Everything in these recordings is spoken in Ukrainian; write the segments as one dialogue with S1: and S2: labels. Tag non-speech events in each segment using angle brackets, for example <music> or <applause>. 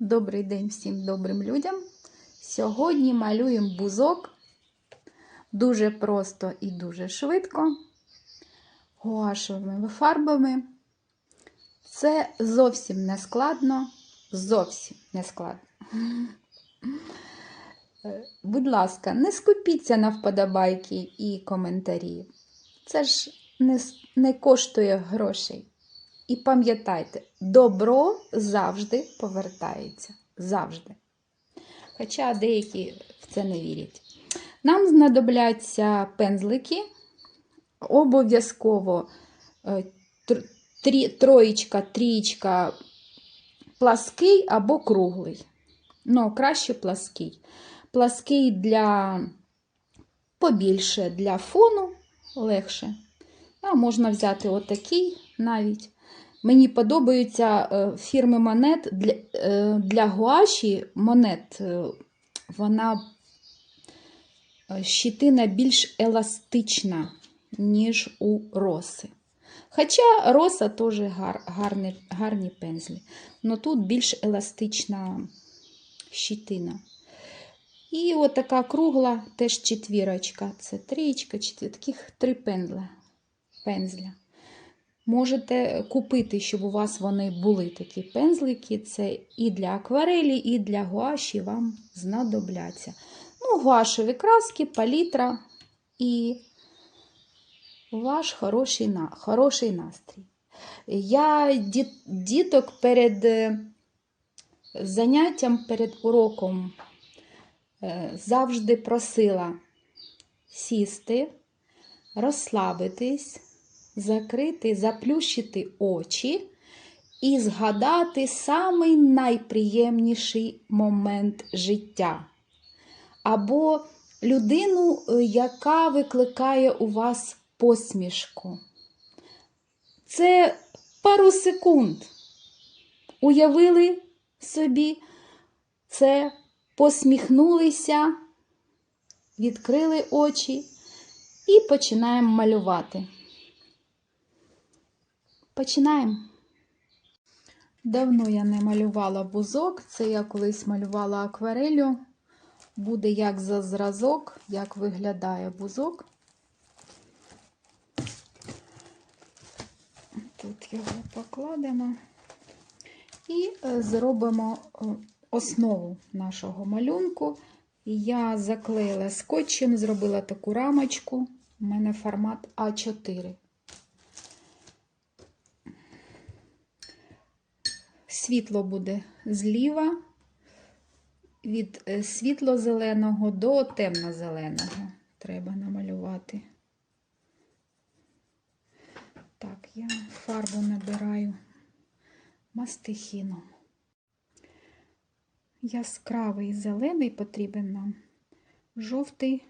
S1: Добрий день всім добрим людям. Сьогодні малюємо бузок дуже просто і дуже швидко, гуашевими фарбами. Це зовсім не складно, зовсім не складно. <laughs> Будь ласка, не скупіться на вподобайки і коментарі. Це ж не, не коштує грошей. І пам'ятайте, добро завжди повертається. Завжди. Хоча деякі в це не вірять. Нам знадобляться пензлики. Обов'язково е, троєчка, трієчка плаский або круглий. Ну, краще плаский. Плаский для побільше для фону легше. А можна взяти отакий навіть. Мені подобаються е, фірми монет для, е, для гуаші монет. е, Вона щитина більш еластична, ніж у роси. Хоча роса теж гар, гарні, гарні пензлі. але тут більш еластична щитина. І от така кругла, теж четвірочка. Це четвір... таких три пензля. Можете купити, щоб у вас вони були такі пензлики. Це і для акварелі, і для гуаші вам знадобляться. Ну, гуашеві краски, палітра і ваш хороший, хороший настрій. Я діток перед е, заняттям, перед уроком е, завжди просила сісти, розслабитись закрити, заплющити очі і згадати самий найприємніший момент життя. Або людину, е, яка викликає у вас посмішку. Це пару секунд. Уявили собі це, посміхнулися, відкрили очі і починаємо малювати. Починаємо. Давно я не малювала бузок, це я колись малювала акварелю. Буде як за зразок, як виглядає бузок. Тут його покладемо і е, зробимо е, основу нашого малюнку. Я заклеїла скотчем, зробила таку рамочку. У мене формат А4. Світло буде зліва, від е, світло-зеленого до темно-зеленого треба намалювати. Так, я фарбу набираю мастихіном. Яскравий зелений потрібен нам, жовтий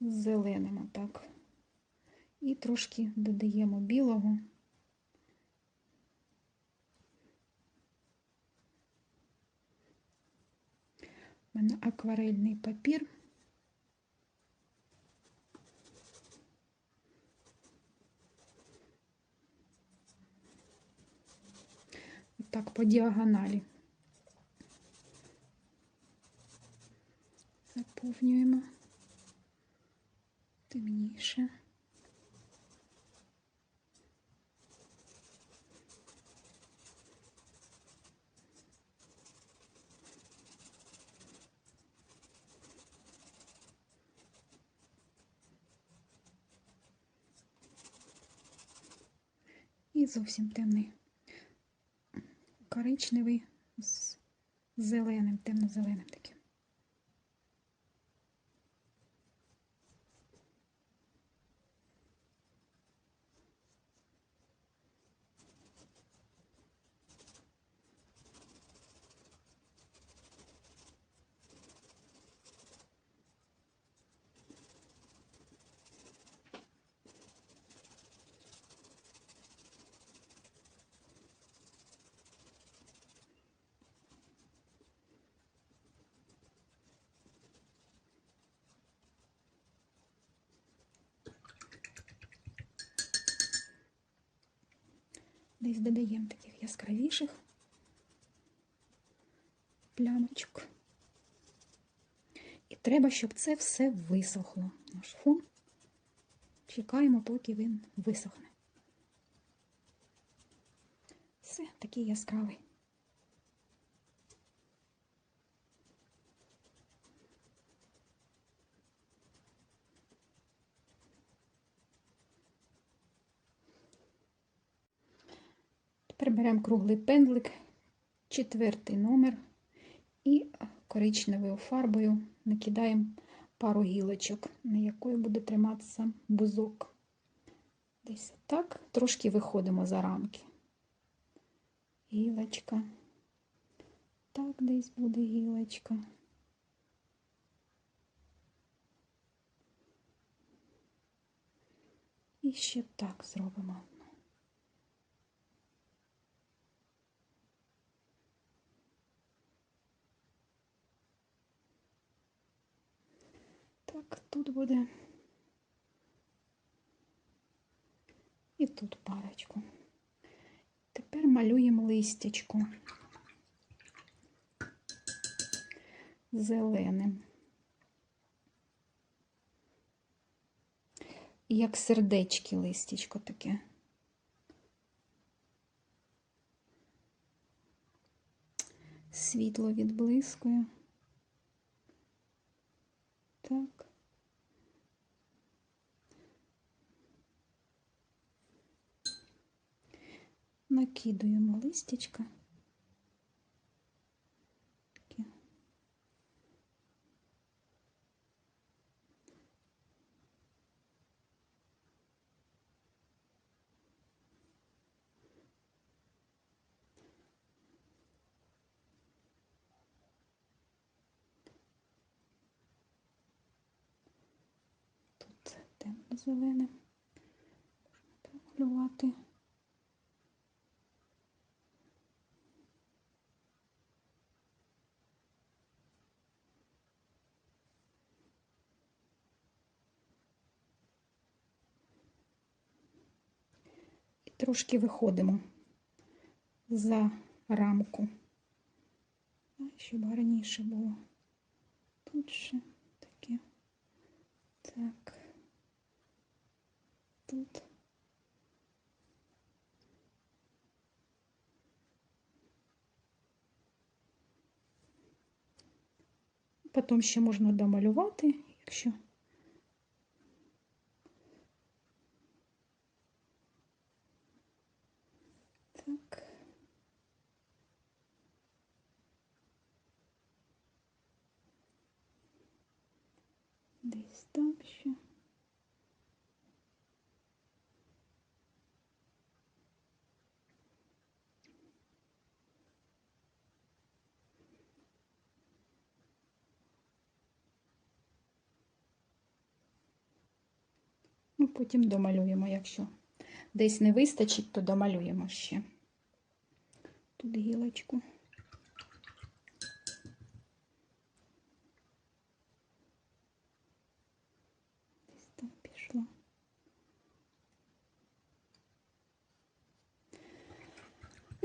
S1: з зеленим отак. І трошки додаємо білого. У мене акварельний папір. Так, по діагоналі. Заповнюємо темніше. Зовсім темний. Коричневий з зеленим, темно-зеленим таким. Десь додаємо таких яскравіших. плямочок. І треба, щоб це все висохло. Наш фон. Чекаємо, поки він висохне. Все, такий яскравий. Тепер беремо круглий пендлик, четвертий номер і коричневою фарбою накидаємо пару гілочок, на якої буде триматися бузок. Десь так, трошки виходимо за рамки. Гілочка. Так, десь буде гілочка. І ще так зробимо. Так, тут буде. І тут парочку. Тепер малюємо листячко зеленим. Як сердечки листячко таке. Світло відблискує. Так. Накидуємо листячка. Тут темно-зелене. Можна промалювати. Трошки виходимо за рамку, щоб гарніше було. Тут ще таке. Так. Тут. Потім ще можна домалювати, якщо так. Десь там ще. Ну, потім домалюємо, якщо десь не вистачить, то домалюємо ще. Тут гілочку. Десь там пішло.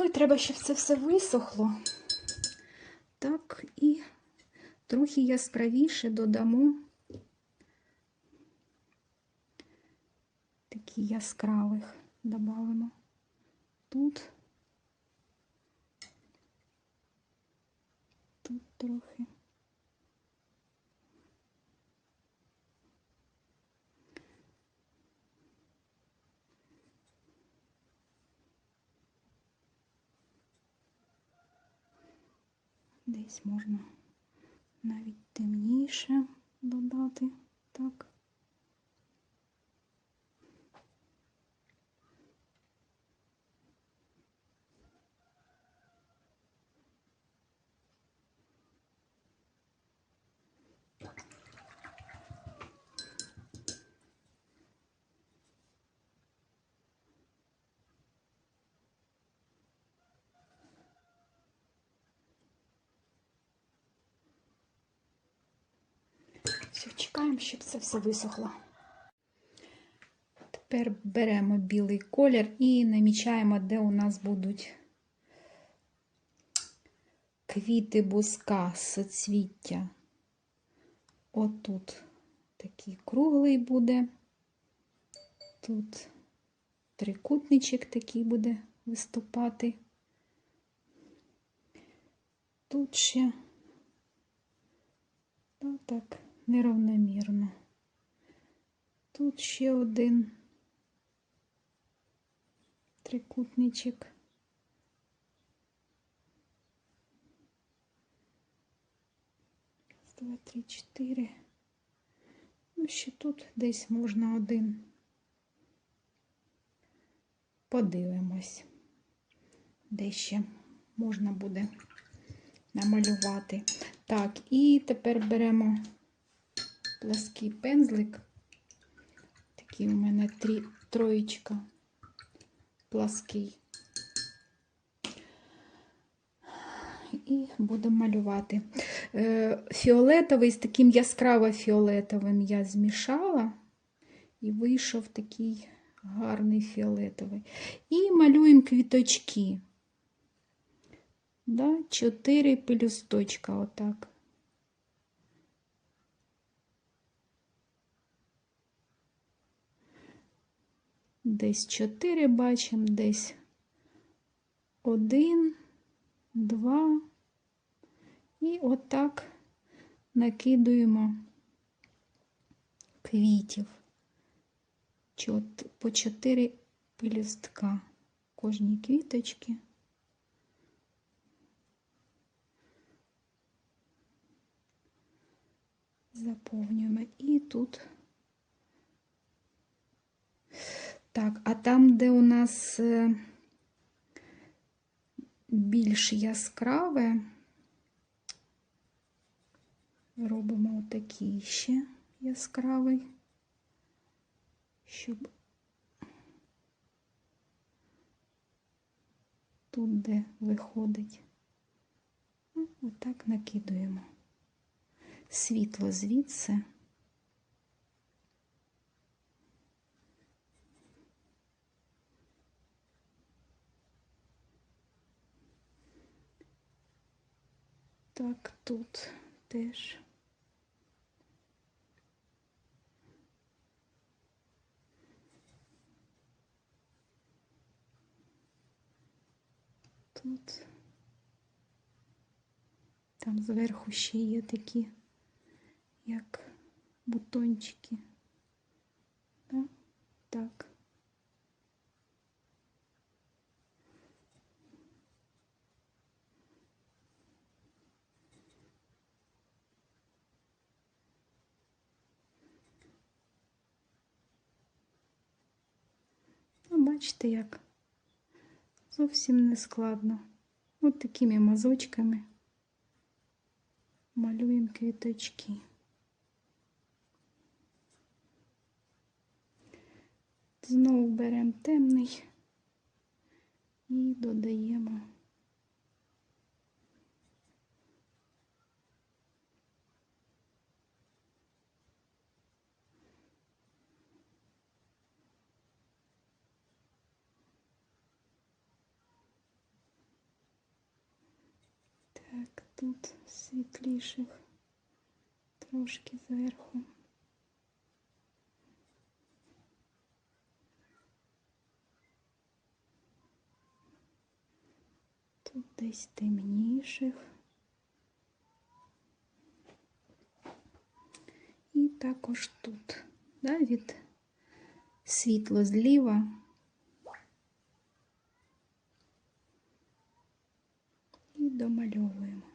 S1: Ну і треба, щоб це все висохло. Так, і трохи яскравіше додамо такі яскравих додамо тут. Тут трохи. Десь можна навіть темніше додати. Так. Все, чекаємо, щоб це все висохло. Тепер беремо білий колір і намічаємо, де у нас будуть квіти бузка соцвіття. Отут такий круглий буде. Тут трикутничок такий буде виступати. Тут ще ну, так неравномірно. Тут ще один трикутничок. Два, три, чотири. Ну, ще тут десь можна один. Подивимось, де ще можна буде намалювати. Так, і тепер беремо плаский пензлик. Такий у мене три, троєчка плаский. І будемо малювати. Е, Фіолетовий з таким яскраво фіолетовим я змішала, і вийшов такий гарний фіолетовий. І малюємо квіточки. Да, чотири пелюсточка отак. Десь чотири бачимо, десь один, два. І отак накидуємо квітів по чотири пелюстка кожній квіточки. Заповнюємо і тут. Так, а там, де у нас е, більш яскраве, робимо отакий ще яскравий, щоб тут, де виходить, ну, отак накидуємо світло звідси. Так, тут теж. Тут там зверху ще є такі, як бутончики. Да? Так. Ну, бачите, як зовсім не складно. От такими мазочками малюємо квіточки. Знову беремо темний і додаємо. тут світліших трошки зверху. Тут десь темніших. І також тут, да, від світло зліва. І домальовуємо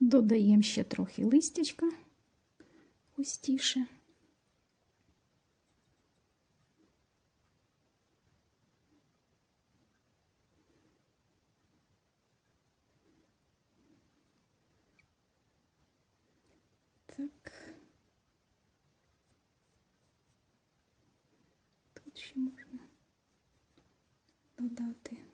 S1: Додаємо ще трохи листячка густіше. Так. Тут ще можна додати.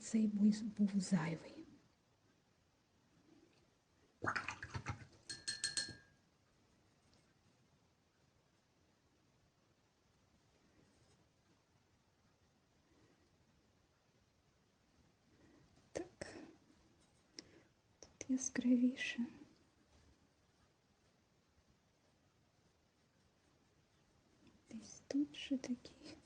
S1: Цей був, був зайвий. Так. Тут яскравіше. Десь тут ще такий.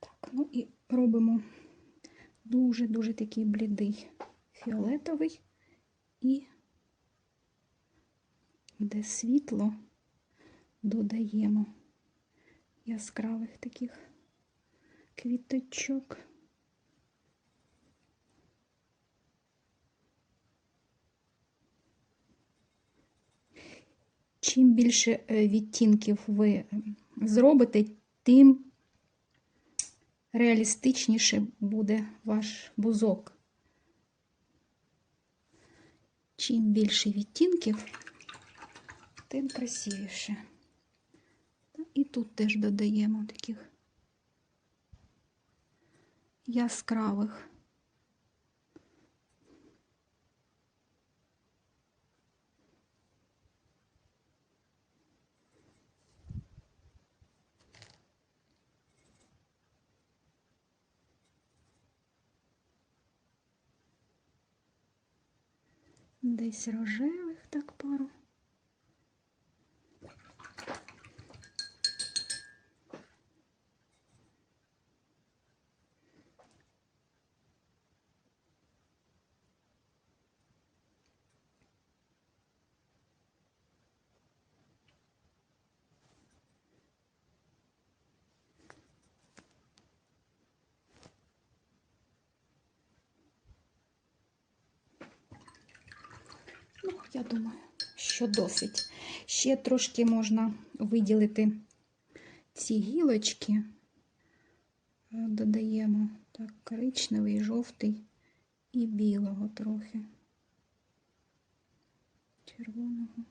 S1: Так, ну і робимо дуже-дуже такий блідий фіолетовий і де світло додаємо яскравих таких квіточок. Чим більше е, відтінків ви е, зробите, тим реалістичніше буде ваш бузок. Чим більше відтінків, тим красивіше. І тут теж додаємо таких яскравих. Десь рожевих так пару. Ну, я думаю, що досить. Ще трошки можна виділити ці гілочки. Е, Додаємо так, коричневий, жовтий і білого трохи. Червоного.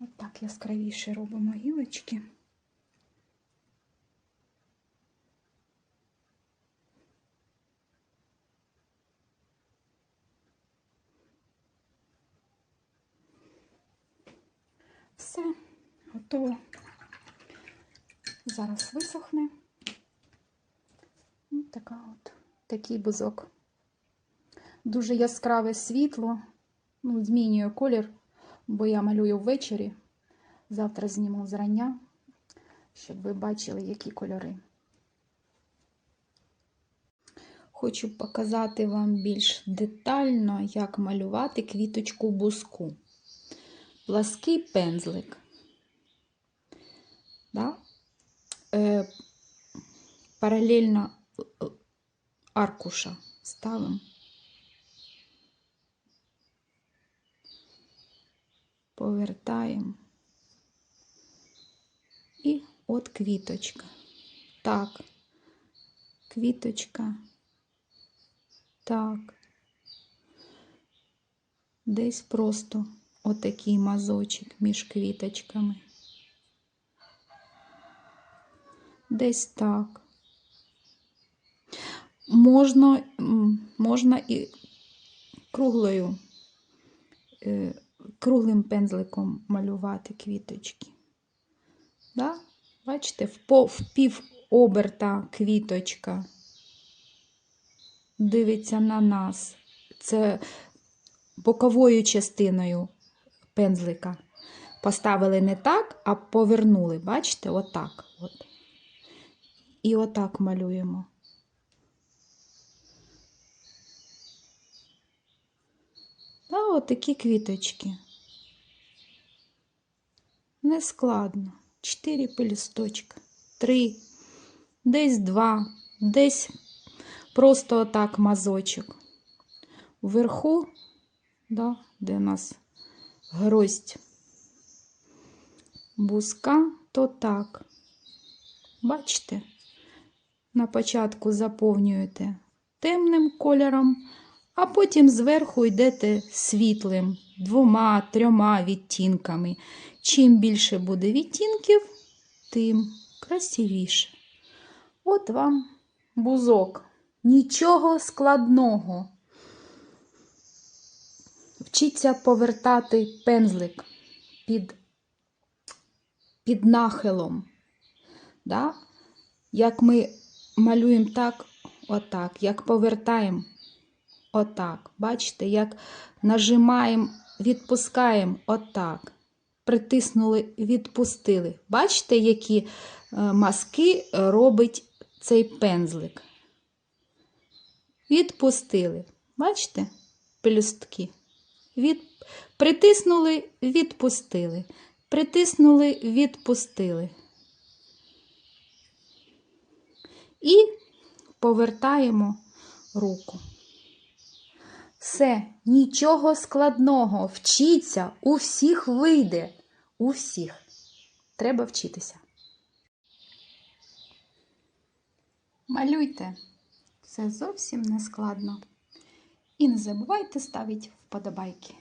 S1: Отак яскравіше робимо гілочки. Все, готово. Зараз висохне. Ось така от, такий бузок. Дуже яскраве світло, ну, змінює колір бо я малюю ввечері. Завтра зніму зрання, щоб ви бачили, які кольори. Хочу показати вам більш детально, як малювати квіточку буску. Плаский пензлик. Да? Е, паралельно аркуша ставимо. Повертаємо. І от квіточка. Так, квіточка. Так. Десь просто отакий мазочок між квіточками. Десь так. Можна, можна і круглою е, круглим пензликом малювати квіточки. Да? Бачите, в, пів оберта квіточка дивиться на нас. Це боковою частиною пензлика. Поставили не так, а повернули. Бачите, отак. От. І отак малюємо. Та отакі квіточки. Не складно. Чотири пелюсточка, три, десь два, десь просто отак мазочок. Вверху, да, де у нас гроздь бузка, то так. Бачите? На початку заповнюєте темним кольором, а потім зверху йдете світлим, двома, трьома відтінками. Чим більше буде відтінків, тим красивіше. От вам бузок. Нічого складного. Вчіться повертати пензлик під, під нахилом. Да? Як ми малюємо так, отак, як повертаємо, отак. Бачите, як нажимаємо, відпускаємо отак. Притиснули, відпустили. Бачите, які е, мазки робить цей пензлик. Відпустили. Бачите? Пелюстки. Від... Притиснули, відпустили. Притиснули, відпустили. І повертаємо руку. Все, нічого складного. Вчіться, у всіх вийде. У всіх. Треба вчитися. Малюйте. Це зовсім не складно. І не забувайте ставити вподобайки.